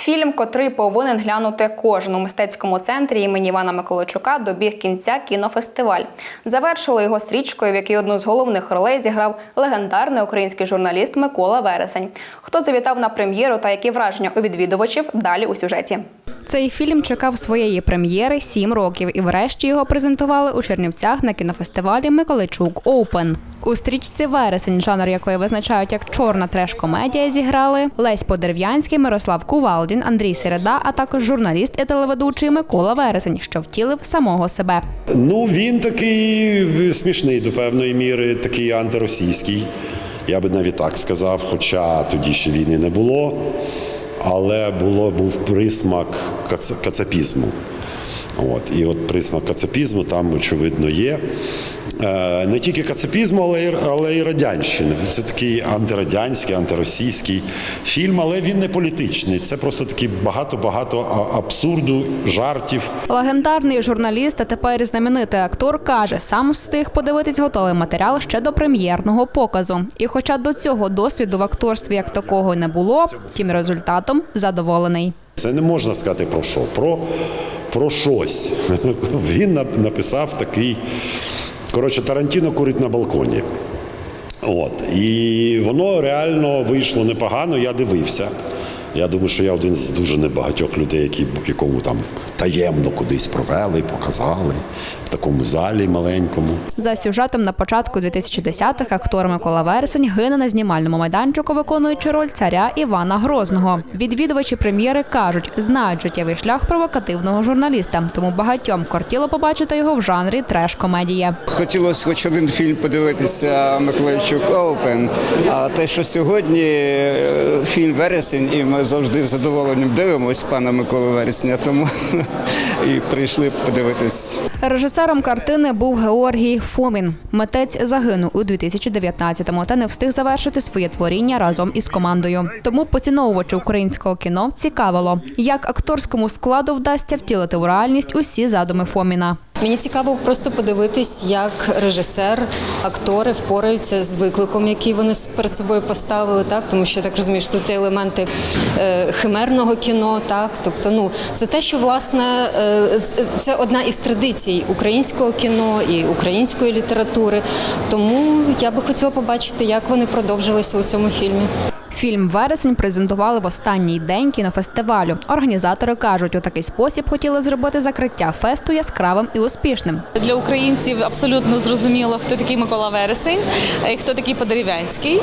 Фільм, котрий повинен глянути кожен у мистецькому центрі імені Івана Миколайчука, добіг кінця кінофестиваль. Завершили його стрічкою, в якій одну з головних ролей зіграв легендарний український журналіст Микола Вересень. Хто завітав на прем'єру та які враження у відвідувачів далі у сюжеті. Цей фільм чекав своєї прем'єри сім років, і врешті його презентували у Чернівцях на кінофестивалі Миколайчук Оупен. У стрічці Вересень, жанр якої визначають як чорна треш-комедія, зіграли Лесь Подерв'янський, Мирослав Кувалдін, Андрій Середа, а також журналіст і телеведучий Микола Вересень, що втілив самого себе. Ну, він такий смішний до певної міри, такий антиросійський. Я би навіть так сказав, хоча тоді ще війни не було, але було, був присмак кац- кацапізму. От, і от присмак кацапізму там, очевидно, є. Е, не тільки кацапізму, але й, але й радянщини. Це такий антирадянський, антиросійський фільм, але він не політичний. Це просто такий багато-багато абсурду, жартів. Легендарний журналіст, а тепер і знаменитий актор, каже, сам встиг подивитись готовий матеріал ще до прем'єрного показу. І хоча до цього досвіду в акторстві як такого не було, тим результатом задоволений. Це не можна сказати про що. Про, про щось. Він написав такий. Коротше, Тарантіно курить на балконі. От. І воно реально вийшло непогано. Я дивився. Я думаю, що я один з дуже небагатьох людей, які якому там таємно кудись провели, показали в такому залі маленькому. За сюжетом на початку 2010-х актор Микола Вересень гине на знімальному майданчику, виконуючи роль царя Івана Грозного. Відвідувачі прем'єри кажуть, знають життєвий шлях провокативного журналіста, тому багатьом кортіло побачити його в жанрі треш-комедія. Хотілося хоч один фільм подивитися Миколайчук Оупен. А те, що сьогодні е, фільм Вересень, і завжди з задоволенням дивимося пана Миколи Вересня, тому і прийшли подивитись. Режисером картини був Георгій Фомін. Митець загинув у 2019-му та не встиг завершити своє творіння разом із командою. Тому поціновувачі українського кіно цікавило, як акторському складу вдасться втілити в реальність усі задуми Фоміна. Мені цікаво просто подивитись, як режисер, актори впораються з викликом, який вони перед собою поставили, так тому що я так розумію, що тут є елементи е, химерного кіно, так тобто, ну це те, що власне е, це- одна із традицій українського кіно і української літератури. Тому я би хотіла побачити, як вони продовжилися у цьому фільмі. Фільм Вересень презентували в останній день кінофестивалю. Організатори кажуть, у такий спосіб хотіли зробити закриття фесту яскравим і успішним. Для українців абсолютно зрозуміло, хто такий Микола Вересень, і хто такий Подерев'янський.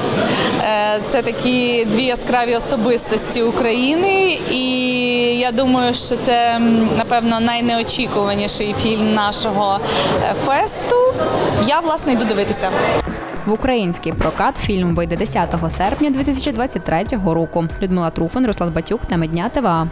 Е, Це такі дві яскраві особистості України, і я думаю, що це напевно найнеочікуваніший фільм нашого е, фесту. Я власне йду дивитися. В український прокат фільм вийде 10 серпня 2023 року. Людмила Труфан, Руслан Батюк, Теми дня ТВА.